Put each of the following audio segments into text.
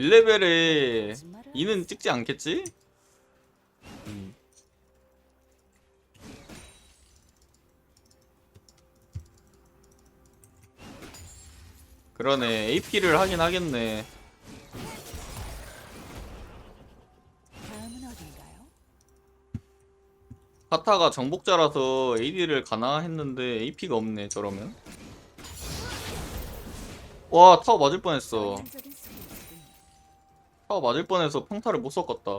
1레벨에 거짓말을 2는 찍지 않겠지? 음. 그러네 AP를 하긴 하겠네? 카타가 정복자라서 AD를 가나 했는데 AP가 없네 저러면 와 타워 맞을 뻔했어. 타워 맞을 뻔해서 평타를 못 섞었다.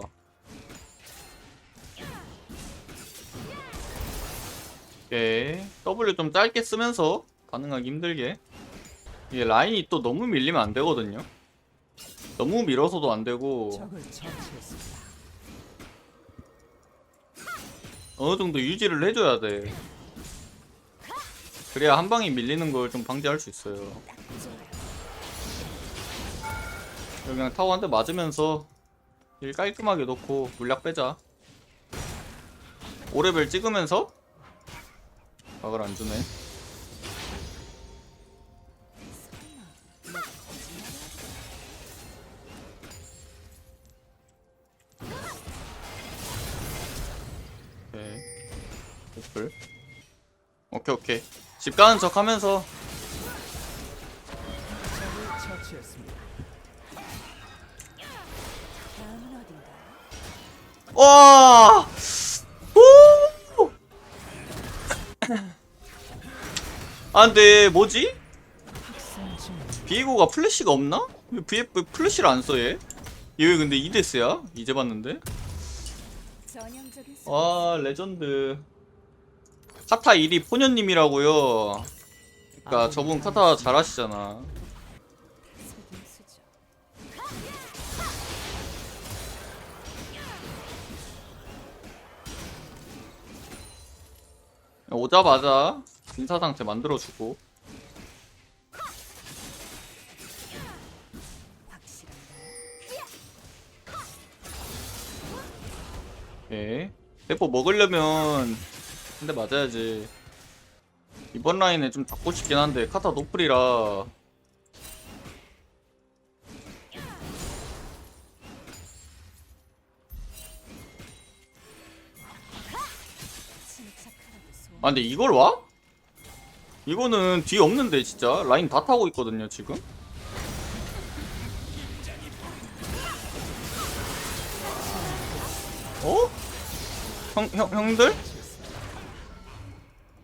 오케이. W 좀 짧게 쓰면서 가능하기 힘들게. 이게 라인이 또 너무 밀리면 안 되거든요. 너무 밀어서도 안 되고. 어느 정도 유지를 해줘야 돼. 그래야 한 방에 밀리는 걸 좀 방지할 수 있어요. 여기 그냥 타워 한 대 맞으면서 일 깔끔하게 놓고 물약 빼자. 5레벨 찍으면서 각을 안 주네. 오케이. 오케이 오케이. 집 가는 척 하면서 와! 오! 아 근데 뭐지? 비에고가 플래시가 없나? 왜 VF 플래시를 안 써 얘? 얘왜 근데 이데스야? 이제 봤는데? 와 레전드 카타 1위 포녀님이라고요 그니까 저분 카타 잘하시잖아 오자마자 인사 상태 만들어주고? 오케이 대포 먹으려면 한대 맞아야지 이번 라인에 좀 잡고 싶긴 한데 카타 노플이라 아 근데 이걸 와? 이거는 뒤 없는데 진짜 라인 다 타고 있거든요 지금 어? 형, 형, 형들?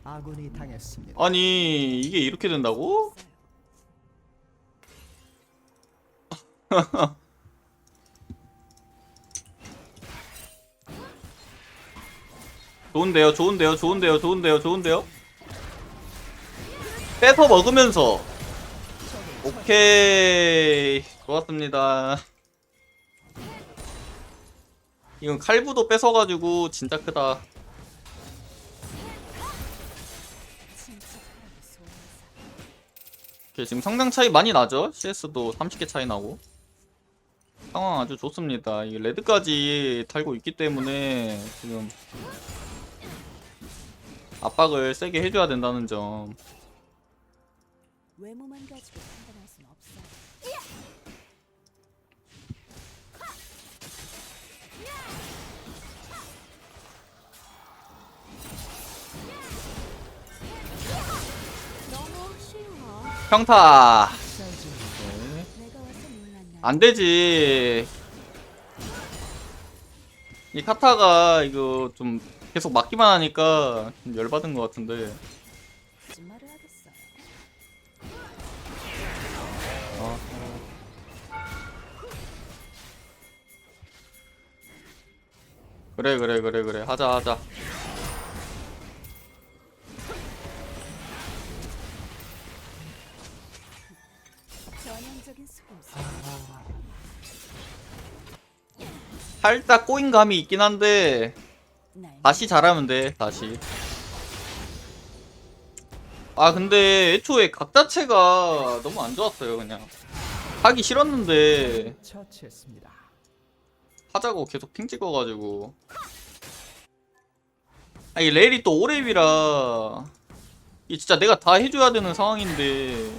아군이 당했습니다. 아니 이게 이렇게 된다고? 좋은데요 좋은데요 좋은데요 좋은데요 좋은데요. 뺏어 먹으면서. 오케이. 좋았습니다. 이건 칼부도 뺏어가지고 진짜 크다. 오케이, 지금 성장 차이 많이 나죠? CS도 30개 차이 나고. 상황 아주 좋습니다. 이 레드까지 달고 있기 때문에 지금 압박을 세게 해줘야 된다는 점 외모만 가지고 판단할 순. 너무 쉬워. 평타 학생 중 내가 와서 몰랐나? 안 되지 이 카타가 이거 좀 계속 맞기만 하니까 좀 열받은 것 같은데 거짓말을 하겠어요. 어, 그래 그래 그래 그래 하자 하자 전형적인. 살짝 꼬인 감이 있긴 한데 날 다시 잘하면 돼 다시. 아 근데 애초에 각 자체가 너무 안 좋았어요 그냥. 하기 싫었는데. 하자고 계속 핑 찍어가지고. 아 이 레일이 또 오랩이라 이 진짜 내가 다 해줘야 되는 상황인데.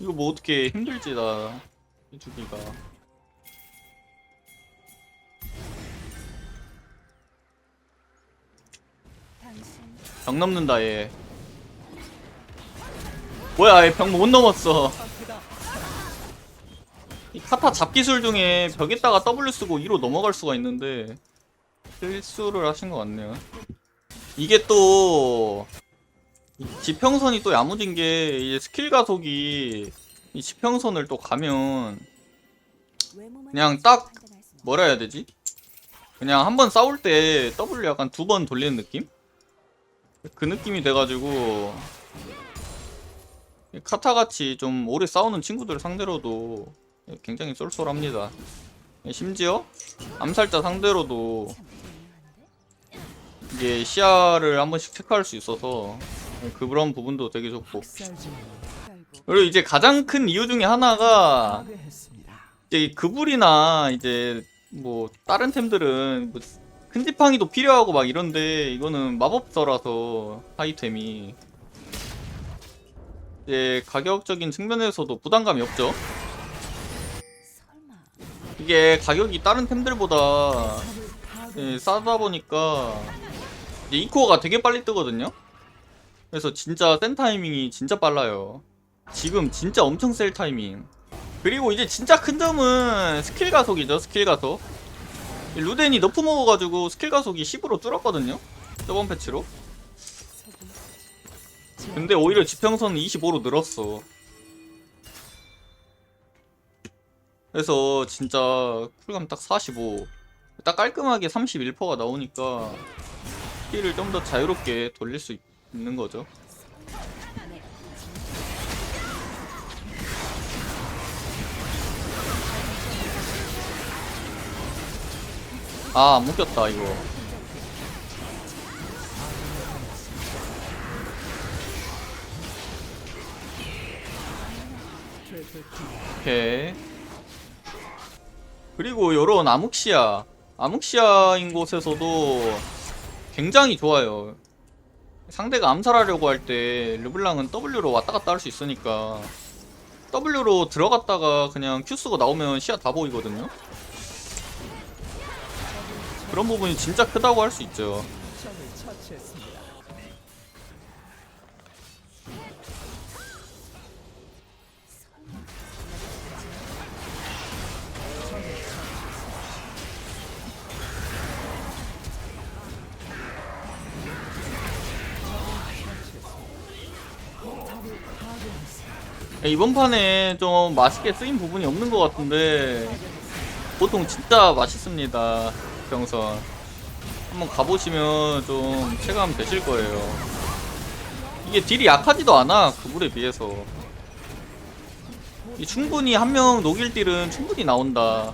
이거 뭐 어떻게 힘들지 나. 해주기가 병 넘는다 얘 뭐야 얘 병 못 넘었어 이 카타 잡기술 중에 벽에다가 W 쓰고 2로 넘어갈 수가 있는데 실수를 하신 것 같네요 이게 또이 지평선이 또 야무진 게 이제 스킬 가속이 이 지평선을 또 가면 그냥 딱 뭐라 해야 되지? 그냥 한 번 싸울 때 W 약간 두 번 돌리는 느낌? 그 느낌이 돼가지고 카타같이 좀 오래 싸우는 친구들 상대로도 굉장히 쏠쏠합니다 심지어 암살자 상대로도? 이게 시야를 한 번씩 체크할 수 있어서 그런 부분도 되게 좋고 그리고 이제 가장 큰 이유 중에 하나가. 이제 그불이나 이제 뭐 다른 템들은 뭐 큰 지팡이도 필요하고 막 이런데 이거는 마법서라서 아이템이 이제 가격적인 측면에서도 부담감이 없죠. 이게 가격이 다른 템들보다. 예, 싸다 보니까 이제 이코어가 되게 빨리 뜨거든요. 그래서 진짜 센 타이밍이 진짜 빨라요. 지금 진짜 엄청 셀 타이밍. 그리고 이제 진짜 큰 점은 스킬 가속이죠. 스킬 가속. 이 루덴이 너프 먹어가지고 스킬 가속이 10으로 줄었거든요. 저번 패치로. 근데 오히려 지평선은 25로 늘었어. 그래서 진짜 쿨감 딱 45. 딱 깔끔하게 31%가 나오니까 스킬을 좀 더 자유롭게 돌릴 수 있- 있는 거죠. 아, 안 묶였다, 이거. 오케이. 그리고 요런 암흑시야. 암흑시야인 곳에서도 굉장히 좋아요. 상대가 암살하려고 할 때 르블랑은 W로 왔다 갔다 할 수 있으니까 W로 들어갔다가 그냥 Q 쓰고 나오면 시야 다 보이거든요. 그런 부분이 진짜 크다고 할 수 있죠. 처치했습니다. 이번 판에 좀 맛있게 쓰인 부분이 없는 것 같은데 보통 진짜 맛있습니다 병선. 한번 가보시면 좀 체감 되실 거예요. 이게 딜이 약하지도 않아 그 물에 비해서. 이 충분히 한 명 녹일 딜은 충분히 나온다